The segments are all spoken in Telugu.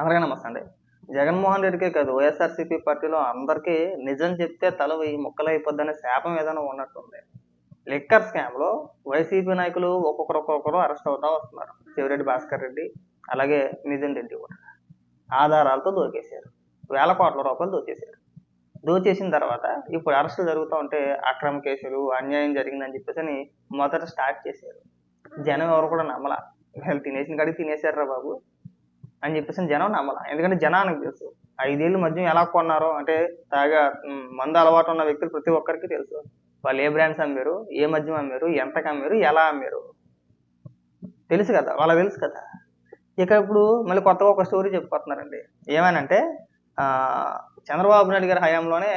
అందరికీ నమస్తే అండి. జగన్మోహన్ రెడ్డికే కాదు వైఎస్ఆర్సీపీ పార్టీలో అందరికీ నిజం చెప్తే తల వెయ్యి ముక్కలు శాపం ఏదైనా ఉన్నట్టుంది. లిక్కర్ స్కామ్లో వైసీపీ నాయకులు ఒక్కొక్కరు ఒక్కొక్కరు అరెస్ట్ అవుతా వస్తున్నారు. శివరెడ్డి భాస్కర్ రెడ్డి అలాగే నిజం రెడ్డి కూడా. ఆధారాలతో దోచేశారు. వేల కోట్ల రూపాయలు దోచేశారు. దోచేసిన తర్వాత ఇప్పుడు అరెస్టు జరుగుతూ ఉంటే అక్రమ కేసులు అన్యాయం జరిగిందని చెప్పేసి అని మొదట స్టార్ట్ చేశారు. జనం ఎవరు కూడా నమ్మలా. వీళ్ళు తినేసిన కాడికి తినేశారు రా బాబు. అని చెప్పేసి జనం నమ్మల. ఎందుకంటే జనానికి తెలుసు. ఐదేళ్ళు మద్యం ఎలా కొన్నారో అంటే తాగా మందు అలవాటు ఉన్న వ్యక్తులు ప్రతి ఒక్కరికి తెలుసు. వాళ్ళు ఏ బ్రాండ్స్ అమ్మారు ఏ మద్యం అమ్మారు ఎంతకు అమ్మారు ఎలా అమ్మారు. తెలుసు కదా వాళ్ళకి తెలుసు కదా. ఇక ఇప్పుడు మళ్ళీ కొత్తగా ఒక స్టోరీ చెప్పుకుంటున్నారండి ఏమనంటే చంద్రబాబు నాయుడు గారి హయాంలోనే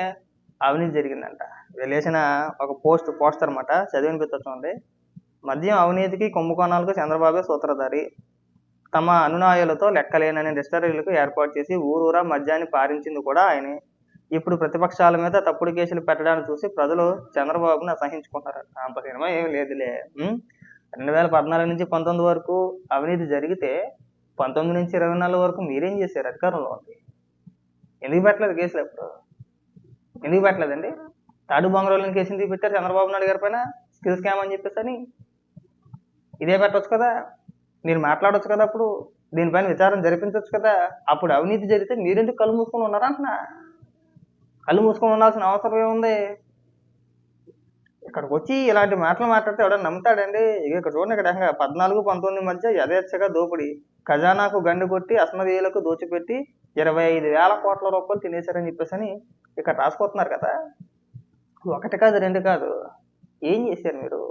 అవినీతి జరిగిందంట. వీళ్ళు వేసిన ఒక పోస్ట్ పోస్టర్ అనమాట చదివినిపించండి మద్యం అవినీతికి కుంభకోణాలకు చంద్రబాబే సూత్రధారి. తమ అనునాయులతో లెక్కలేనని డిస్టరీలకు ఏర్పాటు చేసి ఊరూరా మద్యాన్ని పారించింది కూడా ఆయనే. ఇప్పుడు ప్రతిపక్షాల మీద తప్పుడు కేసులు పెట్టడాన్ని చూసి ప్రజలు చంద్రబాబును అసహించుకుంటారు అంత సినిమా ఏం లేదులే. రెండు వేల పద్నాలుగు నుంచి పంతొమ్మిది వరకు అవినీతి జరిగితే పంతొమ్మిది నుంచి ఇరవై నాలుగు వరకు మీరేం చేశారు? అధికారంలో ఉంది. ఎందుకు పెట్టలేదు కేసులు ఎప్పుడు? ఎందుకు పెట్టలేదండి? తాడు బొంగరోళ్ళని కేసు ఎందుకు పెట్టారు చంద్రబాబు నాయుడు గారి పైన? స్కిల్ స్కామ్ అని చెప్పేసి అని ఇదే పెట్టవచ్చు కదా? మీరు మాట్లాడొచ్చు కదా అప్పుడు దీనిపైన విచారణ జరిపించవచ్చు కదా అప్పుడు అవినీతి జరిగితే మీరెందుకు కళ్ళు మూసుకొని ఉన్నారంటున్నా కళ్ళు మూసుకొని ఉండాల్సిన అవసరం ఏముంది? ఇక్కడికి వచ్చి ఇలాంటి మాటలు మాట్లాడితే ఎవడన్నా నమ్ముతాడండి? ఇక ఇక్కడ చూడండి ఇక్కడ పద్నాలుగు పంతొమ్మిది మధ్య యథేచ్ఛగా దోపిడి. ఖజానాకు గండు కొట్టి అస్మదీయులకు దోచిపెట్టి ఇరవై ఐదు వేల కోట్ల రూపాయలు తినేశారని చెప్పేసి అని ఇక్కడ రాసుకుంటున్నారు కదా. ఒకటి కాదు రెండు కాదు. ఏం చేశారు మీరు?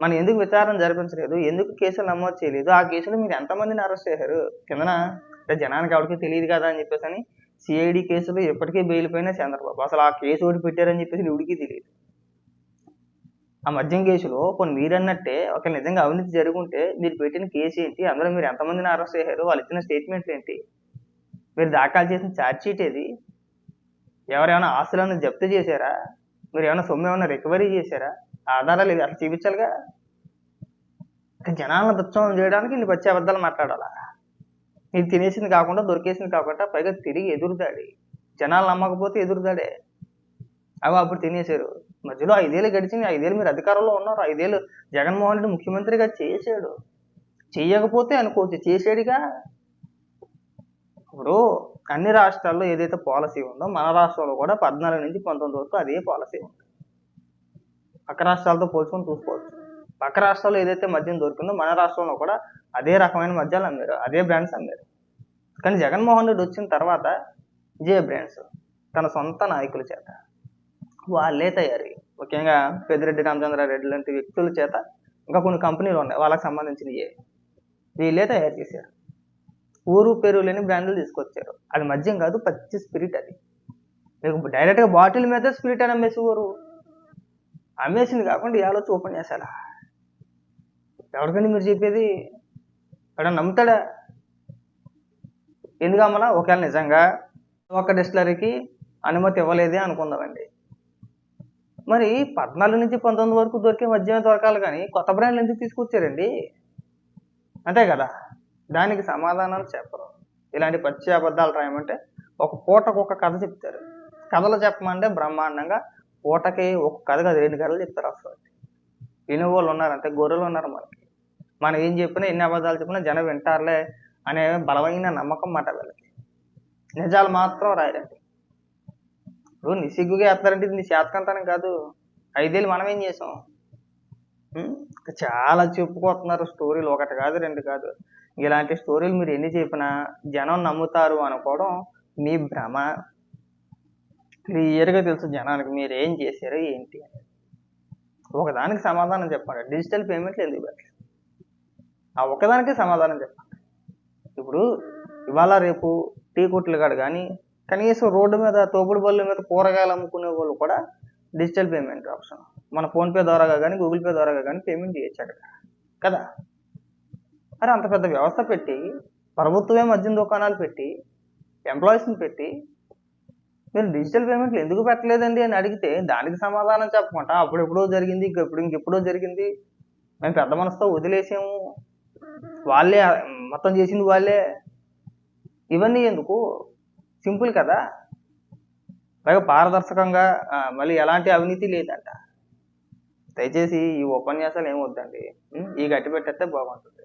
మనం ఎందుకు విచారణ జరిపించలేదు? ఎందుకు కేసులు నమోదు చేయలేదు? ఆ కేసులో మీరు ఎంతమందిని అరెస్ట్ చేశారు? కిందన అంటే జనానికి ఎవరికి తెలియదు కదా అని చెప్పేసి అని సిఐడి కేసులు ఎప్పటికీ బెయిల్ పైన చంద్రబాబు. అసలు ఆ కేసు ఒకటి పెట్టారని చెప్పేసి ఉడికి తెలియదు. ఆ మద్యం కేసులో కొన్ని మీరన్నట్టే ఒక నిజంగా అవినీతి జరుగుంటే మీరు పెట్టిన కేసు ఏంటి? అందులో మీరు ఎంతమందిని అరెస్ట్ చేశారు? వాళ్ళు ఇచ్చిన స్టేట్మెంట్లు ఏంటి? మీరు దాఖలు చేసిన ఛార్జ్షీట్ ఏది? ఎవరేమైనా ఆస్తులను జప్తు చేశారా? మీరు ఏమైనా సొమ్ము ఏమైనా రికవరీ చేశారా? ఆధారాలు అట్లా చూపించాలిగా. జనాలను దుచ్చం చేయడానికి వీళ్ళు వచ్చే అబద్ధాలు మాట్లాడాలా? మీరు తినేసింది కాకుండా దొరికేసింది కాకుండా పైగా తిరిగి ఎదురుదాడి. జనాలు నమ్మకపోతే ఎదురుదాడే. అవి అప్పుడు తినేశారు. మధ్యలో ఐదేళ్ళు గడిచింది. ఐదేళ్ళు మీరు అధికారంలో ఉన్నారు. ఐదేళ్ళు జగన్మోహన్ రెడ్డి ముఖ్యమంత్రిగా చేశాడు. చేయకపోతే అనుకోవచ్చు. చేశాడుగా. ఇప్పుడు అన్ని రాష్ట్రాల్లో ఏదైతే పాలసీ ఉందో మన రాష్ట్రంలో కూడా పద్నాలుగు నుంచి పంతొమ్మిది వరకు అదే పాలసీ ఉంది. పక్క రాష్ట్రాలతో పోల్చుకొని చూసుకోవచ్చు. పక్క రాష్ట్రాల్లో ఏదైతే మద్యం దొరికిందో మన రాష్ట్రంలో కూడా అదే రకమైన మద్యాలు అమ్మారు అదే బ్రాండ్స్ అమ్మారు. కానీ జగన్మోహన్ రెడ్డి వచ్చిన తర్వాత జే బ్రాండ్స్ తన సొంత నాయకుల చేత వాళ్ళే తయారీ. ముఖ్యంగా పెద్దిరెడ్డి రామచంద్రారెడ్డి లాంటి వ్యక్తుల చేత ఇంకా కొన్ని కంపెనీలు ఉన్నాయి వాళ్ళకి సంబంధించినవి. వీళ్ళే తయారు చేశారు. ఊరు పేరు లేని బ్రాండ్లు తీసుకొచ్చారు. అది మద్యం కాదు పచ్చి స్పిరిట్ అది. మీకు డైరెక్ట్గా బాటిల్ మీద స్పిరిట్ అని అమ్మేసేవారు అమ్మేసింది కాకుండా ఇవాళ వచ్చి ఓపెన్ చేశారా ఎవరికండి మీరు చెప్పేది? ఎక్కడ నమ్ముతాడా? ఎందుకు అమ్మలా? ఒకవేళ నిజంగా ఒక డిస్టిలరీకి అనుమతి ఇవ్వలేదే అనుకుందామండి. మరి పద్నాలుగు నుంచి పంతొమ్మిది వరకు దొరికే మద్యమే దొరకాలి కానీ కొత్త బ్రాండ్లు ఎందుకు తీసుకొచ్చారండి? అంతే కదా? దానికి సమాధానాలు చెప్పరు. ఇలాంటి పచ్చి అబద్ధాలు రాయమంటే ఒక పూటకు ఒక కథ చెప్తారు. కథలు చెప్పమంటే బ్రహ్మాండంగా పూటకి ఒక కథ కాదు రెండు కథలు చెప్తారు అసలు. వినే వాళ్ళు ఉన్నారంటే గొర్రెలు ఉన్నారు మనకి. మనం ఏం చెప్పినా ఎన్ని అబద్ధాలు చెప్పినా జనం వింటారులే అనే బలమైన నమ్మకం మాట వీళ్ళకి. నిజాలు మాత్రం రాయరండి. ఇప్పుడు నిసిగ్గుగా వేస్తారంటే ఇది నీ శాతకంతనం కాదు. ఐదేళ్ళు మనం ఏం చేసాం? చాలా చెప్పుకుంటున్నారు స్టోరీలు. ఒకటి కాదు రెండు కాదు. ఇలాంటి స్టోరీలు మీరు ఎన్ని చెప్పినా జనం నమ్ముతారు అనుకోవడం మీ భ్రమ. క్లియర్గా తెలుసు జనానికి మీరు ఏం చేశారు ఏంటి అని. ఒకదానికి సమాధానం చెప్పండి డిజిటల్ పేమెంట్లు ఎందుకు పెట్టలేదు? ఆ ఒకదానికే సమాధానం చెప్పండి ఇప్పుడు ఇవాళ రేపు టీ కొట్లు కాడు కానీ కనీసం రోడ్డు మీద తోపుడు బళ్ళు మీద కూరగాయలు అమ్ముకునే వాళ్ళు కూడా డిజిటల్ పేమెంట్ ఆప్షన్ మన ఫోన్పే ద్వారా కానీ గూగుల్ పే ద్వారా కానీ పేమెంట్ చేయొచ్చు అక్కడ కదా? మరి అంత పెద్ద వ్యవస్థ పెట్టి ప్రభుత్వమే మద్యం దుకాణాలు పెట్టి ఎంప్లాయీస్ని పెట్టి మీరు డిజిటల్ పేమెంట్లు ఎందుకు పెట్టలేదండి అని అడిగితే దానికి సమాధానం చెప్పకుండా అప్పుడెప్పుడో జరిగింది ఇంకెప్పుడు ఇంకెప్పుడో జరిగింది. మేము పెద్ద మనసుతో వదిలేసాము. వాళ్ళే మొత్తం చేసింది వాళ్ళే. ఇవన్నీ ఎందుకు? సింపుల్ కదా. పైగా పారదర్శకంగా మళ్ళీ ఎలాంటి అవినీతి లేదంట. దయచేసి ఈ ఉపన్యాసాలు ఏమొద్దండి? ఈ గట్టి పెట్టేస్తే బాగుంటుంది.